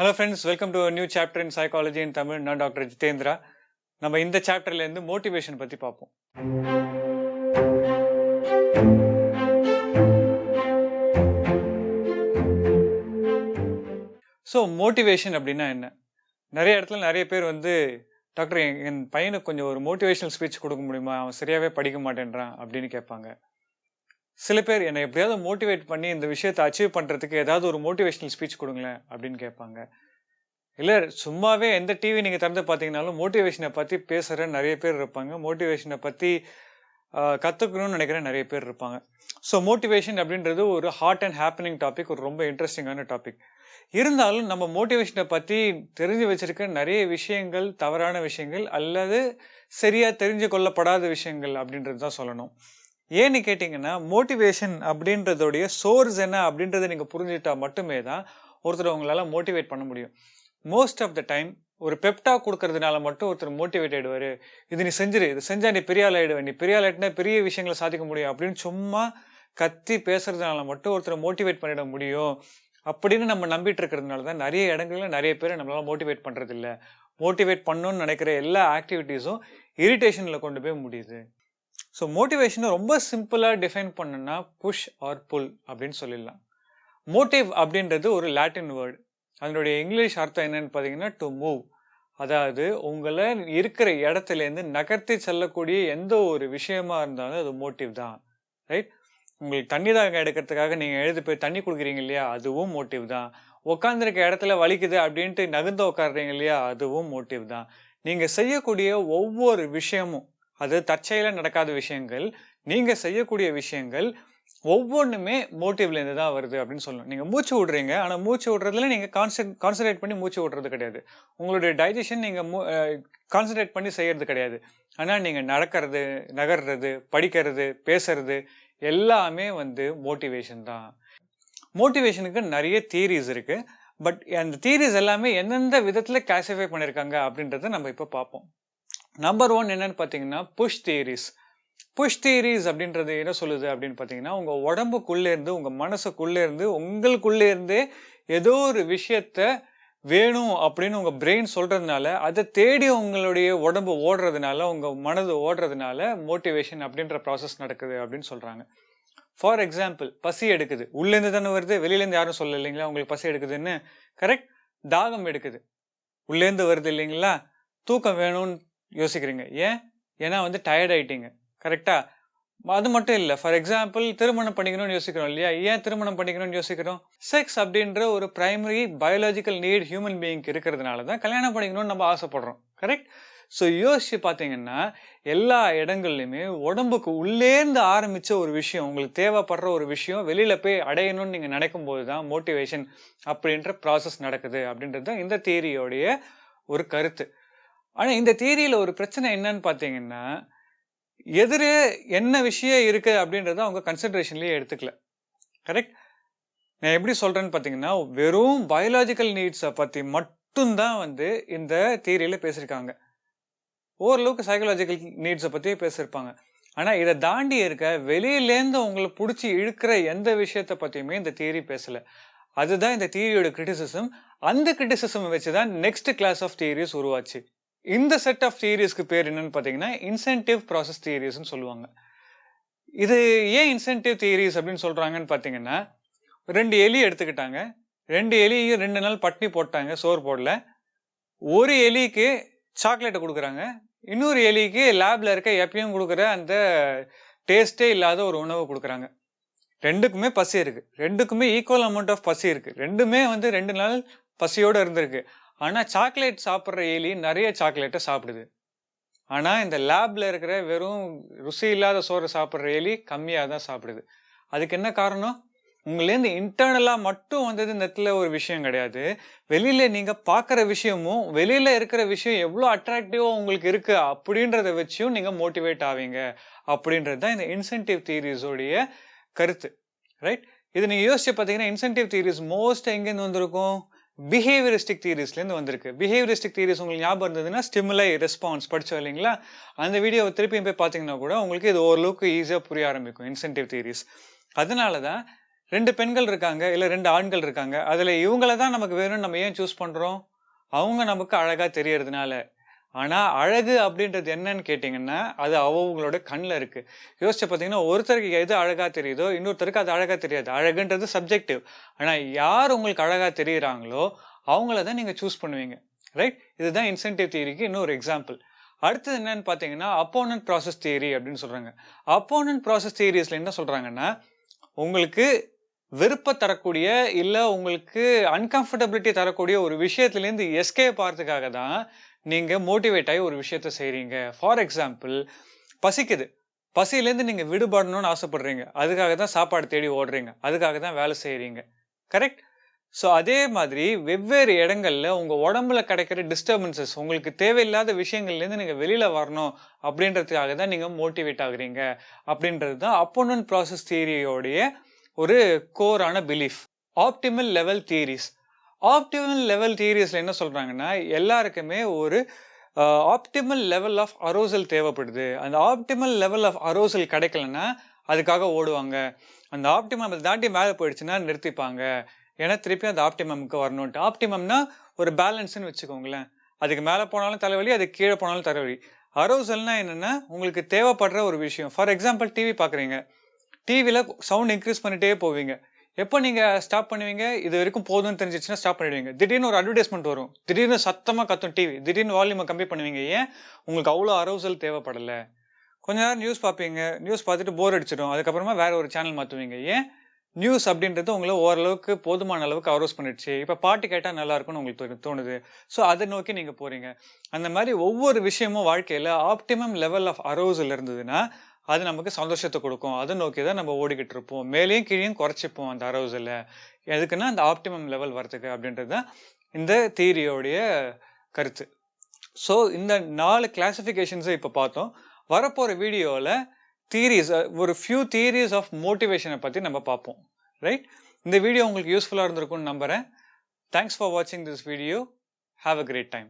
Hello friends welcome to new chapter in psychology in Tamil நான் doctor Jitendra நம்ம இந்த சாப்டர்லேருந்து motivation பற்றி பார்ப்போம். ஸோ மோட்டிவேஷன் அப்படின்னா என்ன? நிறைய இடத்துல நிறைய பேர் வந்து டாக்டர் என் பையனுக்கு கொஞ்சம் ஒரு மோட்டிவேஷனல் ஸ்பீச் கொடுக்க முடியுமா? அவன் சரியாகவே படிக்க மாட்டேன்றான் அப்படின்னு கேட்பாங்க. சில பேர் என்னை எப்படியாவது மோட்டிவேட் பண்ணி இந்த விஷயத்தை அச்சீவ் பண்ணுறதுக்கு ஏதாவது ஒரு மோட்டிவேஷனல் ஸ்பீச் கொடுங்களேன் அப்படின்னு கேட்பாங்க. இல்லை சும்மாவே எந்த டிவி நீங்கள் திறந்து பார்த்தீங்கனாலும் மோட்டிவேஷனை பற்றி பேசுகிற நிறைய பேர் இருப்பாங்க. மோட்டிவேஷனை பற்றி கற்றுக்கணும்னு நினைக்கிற நிறைய பேர் இருப்பாங்க. ஸோ மோட்டிவேஷன் அப்படின்றது ஒரு ஹாட் அண்ட் ஹாப்பனிங் டாபிக் ஒரு ரொம்ப இன்ட்ரெஸ்டிங்கான டாபிக் இருந்தாலும் நம்ம மோட்டிவேஷனை பற்றி தெரிஞ்சு வச்சிருக்க நிறைய விஷயங்கள் தவறான விஷயங்கள் அல்லது சரியாக தெரிஞ்சு கொள்ளப்படாத விஷயங்கள் அப்படின்றது தான் சொல்லணும். ஏன்னு கேட்டிங்கன்னா மோட்டிவேஷன் அப்படின்றதோடைய சோர்ஸ் என்ன அப்படின்றத நீங்கள் புரிஞ்சுட்டா மட்டுமே தான் ஒருத்தர் உங்களால் மோட்டிவேட் பண்ண முடியும். மோஸ்ட் ஆஃப் த டைம் ஒரு பெப்டா கொடுக்கறதுனால மட்டும் ஒருத்தர் மோட்டிவேட் ஆயிடுவார். இது நீ செஞ்சிரு இது செஞ்சா நீ பெரிய ஆள் ஆயிடுவேன் நீ பெரிய ஆள் பெரிய விஷயங்களை சாதிக்க முடியும் அப்படின்னு சும்மா கத்தி பேசுறதுனால மட்டும் ஒருத்தரை மோட்டிவேட் பண்ணிட முடியும் அப்படின்னு நம்ம நம்பிட்டு இருக்கிறதுனால தான் நிறைய இடங்கள்ல நிறைய பேரை நம்மளால மோட்டிவேட் பண்றது மோட்டிவேட் பண்ணணும்னு நினைக்கிற எல்லா ஆக்டிவிட்டீஸும் இரிட்டேஷனில் கொண்டு போய் முடியுது. ஸோ மோட்டிவேஷனை ரொம்ப சிம்பிளாக டிஃபைன் பண்ணுன்னா புஷ் ஆர் புல் அப்படின்னு சொல்லிடலாம். மோட்டிவ் அப்படின்றது ஒரு லாட்டின் வேர்டு அதனுடைய இங்கிலீஷ் அர்த்தம் என்னன்னு பார்த்தீங்கன்னா டு மூவ் அதாவது உங்களை இருக்கிற இடத்துலேருந்து நகர்த்தி செல்லக்கூடிய எந்த ஒரு விஷயமா இருந்தாலும் அது மோட்டிவ் தான். ரைட் உங்களுக்கு தண்ணி தாகம் எடுக்கிறதுக்காக நீங்கள் எழுதி போய் தண்ணி கொடுக்குறீங்க இல்லையா? அதுவும் மோட்டிவ் தான். உட்காந்துருக்க இடத்துல வலிக்குது அப்படின்ட்டு நகுந்து உட்காடுறீங்க இல்லையா? அதுவும் மோட்டிவ் தான். நீங்கள் செய்யக்கூடிய ஒவ்வொரு விஷயமும் அது தற்செயலாக நடக்காத விஷயங்கள் நீங்கள் செய்யக்கூடிய விஷயங்கள் ஒவ்வொன்றுமே மோட்டிவ்லேருந்து தான் வருது அப்படின்னு சொல்லணும். நீங்கள் மூச்சு விடுறீங்க ஆனால் மூச்சு விடுறதுல நீங்கள் கான்சன் கான்சன்ட்ரேட் பண்ணி மூச்சு விடுறது கிடையாது. உங்களுடைய டைஜஷன் நீங்கள் மூ கான்சன்ட்ரேட் பண்ணி செய்கிறது கிடையாது. ஆனால் நீங்கள் நடக்கிறது நகர்றது படிக்கிறது பேசுறது எல்லாமே வந்து மோட்டிவேஷன் தான். மோட்டிவேஷனுக்கு நிறைய தியரிஸ் இருக்குது பட் அந்த தியரிஸ் எல்லாமே எந்தெந்த விதத்தில் கிளாஸிஃபை பண்ணியிருக்காங்க அப்படின்றத நம்ம இப்போ பார்ப்போம். நம்பர் ஒன் என்னன்னு பார்த்தீங்கன்னா புஷ் தியரிஸ் புஷ் தியரிஸ் அப்படின்றது என்ன சொல்லுது அப்படின்னு பார்த்தீங்கன்னா உங்கள் உடம்புக்குள்ளே இருந்து உங்கள் மனசுக்குள்ளே இருந்து உங்களுக்குள்ளே இருந்தே ஏதோ ஒரு விஷயத்த வேணும் அப்படின்னு உங்கள் பிரெயின் சொல்கிறதுனால அதை தேடி உங்களுடைய உடம்பு ஓடுறதுனால உங்கள் மனது ஓடுறதுனால மோட்டிவேஷன் அப்படின்ற ப்ராசஸ் நடக்குது அப்படின்னு சொல்கிறாங்க ஃபார் எக்ஸாம்பிள் பசி எடுக்குது. உள்ளேருந்து தானே வருது வெளியிலேருந்து யாரும் சொல்ல இல்லைங்களா? உங்களுக்கு பசி எடுக்குதுன்னு. கரெக்ட் தாகம் எடுக்குது. உள்ளேருந்து வருது இல்லைங்களா? தூக்கம் வேணும்னு யோசிக்கிறீங்க. ஏன்? ஏன்னா வந்து டயர்ட் ஆயிட்டீங்க. கரெக்டா அது மட்டும் இல்லை. ஃபார் எக்ஸாம்பிள் திருமணம் பண்ணிக்கணும்னு யோசிக்கிறோம் இல்லையா? ஏன் திருமணம் பண்ணிக்கணும்னு யோசிக்கிறோம்? செக்ஸ் அப்படின்ற ஒரு பிரைமரி பயாலஜிக்கல் நீட் ஹியூமன் பீயிங்க்கு இருக்கிறதுனால தான் கல்யாணம் பண்ணிக்கணும்னு நம்ம ஆசைப்படுறோம். கரெக்ட் ஸோ யோசிச்சு பார்த்தீங்கன்னா எல்லா இடங்கள்லையுமே உடம்புக்கு உள்ளேருந்து ஆரம்பித்த ஒரு விஷயம் உங்களுக்கு தேவைப்படுற ஒரு விஷயம் வெளியில் போய் அடையணும்னு நீங்கள் நினைக்கும் போது தான் மோட்டிவேஷன் அப்படின்ற ப்ராசஸ் நடக்குது அப்படின்றது தான் இந்த தியரியோடைய ஒரு கருத்து. ஆனா இந்த தியரியில ஒரு பிரச்சனை என்னன்னு பார்த்தீங்கன்னா எதிரே என்ன விஷயம் இருக்கு அப்படின்றத அவங்க கன்சிடரேஷன்லயே எடுத்துக்கல. கரெக்ட் நான் எப்படி சொல்றேன்னு பார்த்தீங்கன்னா வெறும் பயாலாஜிக்கல் நீட்ஸை பத்தி மட்டும்தான் வந்து இந்த தியரியில் பேசியிருக்காங்க ஓரளவுக்கு சைக்கலாஜிக்கல் நீட்ஸை பற்றியே பேசியிருப்பாங்க ஆனால் இதை தாண்டி இருக்க வெளியிலேருந்து உங்களை பிடிச்சி இழுக்கிற எந்த விஷயத்த பற்றியுமே இந்த தியரி பேசலை. அதுதான் இந்த தியரியோட கிரிட்டிசிசம் அந்த கிரிட்டிசிசம் வச்சு தான் நெக்ஸ்ட் கிளாஸ் ஆஃப் தியரிஸ் உருவாச்சு. இந்த செட் ஆஃப் தியரிஸ்க்கு பேர் என்னன்னு பார்த்தீங்கன்னா இன்சென்டிவ் ப்ராசஸ் தியரிஸ்ன்னு சொல்லுவாங்க. இது ஏன் இன்சென்டிவ் தியரிஸ் அப்படின்னு சொல்கிறாங்கன்னு பார்த்தீங்கன்னா ரெண்டு எலி எடுத்துக்கிட்டாங்க. ரெண்டு எலியும் ரெண்டு நாள் பட்னி போட்டாங்க சோறு போடல. ஒரு எலிக்கு சாக்லேட்டை கொடுக்குறாங்க. இன்னொரு எலிக்கு லேபில் இருக்க எப்பயும் கொடுக்குற அந்த டேஸ்டே இல்லாத ஒரு உணவு கொடுக்குறாங்க. ரெண்டுக்குமே பசி இருக்குது ரெண்டுக்குமே ஈக்குவல் அமௌண்ட் ஆஃப் பசி இருக்குது ரெண்டுமே வந்து ரெண்டு நாள் பசியோடு இருந்திருக்கு. ஆனால் சாக்லேட் சாப்பிட்ற எலி நிறைய சாக்லேட்டை சாப்பிடுது. ஆனால் இந்த லேப்ல இருக்கிற வெறும் ருசி இல்லாத சோறை சாப்பிட்ற எலி கம்மியாக தான் சாப்பிடுது. அதுக்கு என்ன காரணம்? உங்களேருந்து இன்டர்னலாக மட்டும் வந்தது இந்த இடத்துல ஒரு விஷயம் கிடையாது. வெளியில நீங்க பார்க்குற விஷயமும் வெளியில இருக்கிற விஷயம் எவ்வளோ அட்ராக்டிவா உங்களுக்கு இருக்கு அப்படின்றத வச்சும் நீங்க மோட்டிவேட் ஆவீங்க. அப்படின்றது தான் இந்த இன்சென்டிவ் தியரிஸோடைய கருத்து. ரைட் இது நீங்க யோசிச்சு பார்த்தீங்கன்னா இன்சென்டிவ் தியரிஸ் மோஸ்ட் எங்கேருந்து வந்திருக்கும்? பிஹேவியரிஸ்டிக் தியரிஸ்லேருந்து வந்திருக்கு. பிஹேவியரிஸ்டிக் தியரிஸ் உங்களுக்கு ஞாபகம் இருந்ததுன்னா ஸ்டிமுலை ரெஸ்பான்ஸ் படித்தோம் இல்லைங்களா? அந்த வீடியோவை திருப்பியும் போய் பார்த்தீங்கன்னா கூட உங்களுக்கு இது ஓரளவுக்கு ஈஸியாக புரிய ஆரம்பிக்கும் இன்சென்டிவ் தியரிஸ் அதனால தான் ரெண்டு பெண்கள் இருக்காங்க இல்லை ரெண்டு ஆண்கள் இருக்காங்க. அதில் இவங்கள தான் நமக்கு வேணும்னு நம்ம ஏன் சூஸ் பண்ணுறோம் அவங்க நமக்கு அழகாக தெரியறதுனால. ஆனால் அழகு அப்படின்றது என்னன்னு கேட்டிங்கன்னா அது அவங்களோட கண்ணில் இருக்குது யோசிச்சு பார்த்தீங்கன்னா ஒருத்தருக்கு எது அழகாக தெரியுதோ இன்னொருத்தருக்கு அது அழகாக தெரியாது. அழகுன்றது சப்ஜெக்டிவ் ஆனால் யார் உங்களுக்கு அழகாக தெரியுறாங்களோ அவங்கள தான் நீங்கள் சூஸ் பண்ணுவீங்க. ரைட் இதுதான் இன்சென்டிவ் தியரிக்கு இன்னொரு எக்ஸாம்பிள் அடுத்தது என்னன்னு பார்த்தீங்கன்னா அப்போனன்ட் ப்ராசஸ் தியரி அப்படின்னு சொல்கிறாங்க அப்போனன்ட் ப்ராசஸ் தியரிஸில் என்ன சொல்கிறாங்கன்னா உங்களுக்கு விருப்ப தரக்கூடிய இல்லை உங்களுக்கு அன்கம்ஃபர்டபிலிட்டி தரக்கூடிய ஒரு விஷயத்துலேருந்து எஸ்கே பார்த்துக்காக தான் நீங்கள் மோட்டிவேட் ஆகி ஒரு விஷயத்த செய்கிறீங்க ஃபார் எக்ஸாம்பிள் பசிக்குது. பசியிலேருந்து நீங்கள் விடுபடணும்னு ஆசைப்படுறீங்க. அதுக்காக தான் சாப்பாடு தேடி ஓடுறீங்க. அதுக்காக தான் வேலை செய்கிறீங்க கரெக்ட் ஸோ அதே மாதிரி வெவ்வேறு இடங்களில் உங்கள் உடம்புல கிடைக்கிற டிஸ்டர்பன்சஸ் உங்களுக்கு தேவையில்லாத விஷயங்கள்லேருந்து நீங்கள் வெளியில் வரணும் அப்படின்றதுக்காக தான் நீங்கள் மோட்டிவேட் ஆகுறீங்க. அப்படின்றது தான் அப்போனன் ப்ராசஸ் தியரியோடைய ஒரு கோரான belief optimal level theories optimal level தியரிஸில் என்ன சொல்கிறாங்கன்னா எல்லாருக்குமே ஒரு ஆப்டிமல் லெவல் ஆஃப் அரோசல் தேவைப்படுது. அந்த ஆப்டிமல் லெவல் ஆஃப் அரோசல் கிடைக்கலன்னா அதுக்காக ஓடுவாங்க. அந்த ஆப்டிமம் அதை தாண்டி மேலே போயிடுச்சுன்னா நிறுத்திப்பாங்க. ஏன்னா திருப்பி அந்த ஆப்டிமம்க்கு வரணும்ட்டு. ஆப்டிமம்னா ஒரு பேலன்ஸ்னு வச்சுக்கோங்களேன். அதுக்கு மேலே போனாலும் தலைவலி அதுக்கு கீழே போனாலும் தலைவலி. அரோசல்னா என்னென்னா உங்களுக்கு தேவைப்படுற ஒரு விஷயம். ஃபார் எக்ஸாம்பிள் டிவி பார்க்குறீங்க டிவியில் சவுண்ட் இன்க்ரீஸ் பண்ணிட்டே போவீங்க. எப்போ நீங்கள் ஸ்டாப் பண்ணுவீங்க? இது வரைக்கும் போதும்னு தெரிஞ்சிச்சுன்னா ஸ்டாப் பண்ணிடுவீங்க. திடீர்னு ஒரு அட்வர்டைஸ்மெண்ட் வரும். திடீர்னு சத்தமாக கத்தும் டிவி திடீர்னு வால்யூமை கம்மி பண்ணுவீங்க. ஏன்? உங்களுக்கு அவ்வளோ அரவுசல் தேவைப்படலை. கொஞ்ச நேரம் நியூஸ் பார்ப்பீங்க. நியூஸ் பார்த்துட்டு போர் அடிச்சிடும். அதுக்கப்புறமா வேற ஒரு சேனல் மாற்றுவீங்க ஏன்? நியூஸ் அப்படின்றது உங்களை ஓரளவுக்கு போதுமான அளவுக்கு அரோஸ் பண்ணிடுச்சு. இப்போ பாட்டு கேட்டால் நல்லா இருக்கும்னு உங்களுக்கு தோணுது. ஸோ அதை நோக்கி நீங்கள் போகிறீங்க அந்த மாதிரி ஒவ்வொரு விஷயமும் வாழ்க்கையில் ஆப்டிமம் லெவல் ஆஃப் அரோசல் இருந்ததுன்னா அது நமக்கு சந்தோஷத்தை கொடுக்கும். அதை நோக்கி தான் நம்ம ஓடிக்கிட்டு இருப்போம். மேலேயும் கீழேயும் குறைச்சிப்போம் அந்த அரவுசில் எதுக்குன்னா அந்த ஆப்டிமம் லெவல் வரதுக்கு அப்படின்றது தான் இந்த தியரியோடைய கருத்து. ஸோ இந்த நாலு கிளாசிஃபிகேஷன்ஸை இப்போ பார்த்தோம். வரப்போகிற வீடியோவில் தியரிஸ் ஒரு ஃபியூ தியரிஸ் ஆஃப் மோட்டிவேஷனை பற்றி நம்ம பார்ப்போம். ரைட் இந்த வீடியோ உங்களுக்கு யூஸ்ஃபுல்லாக இருந்திருக்கும்னு நம்புகிறேன் தேங்க்ஸ் ஃபார் வாட்சிங் this video have a great time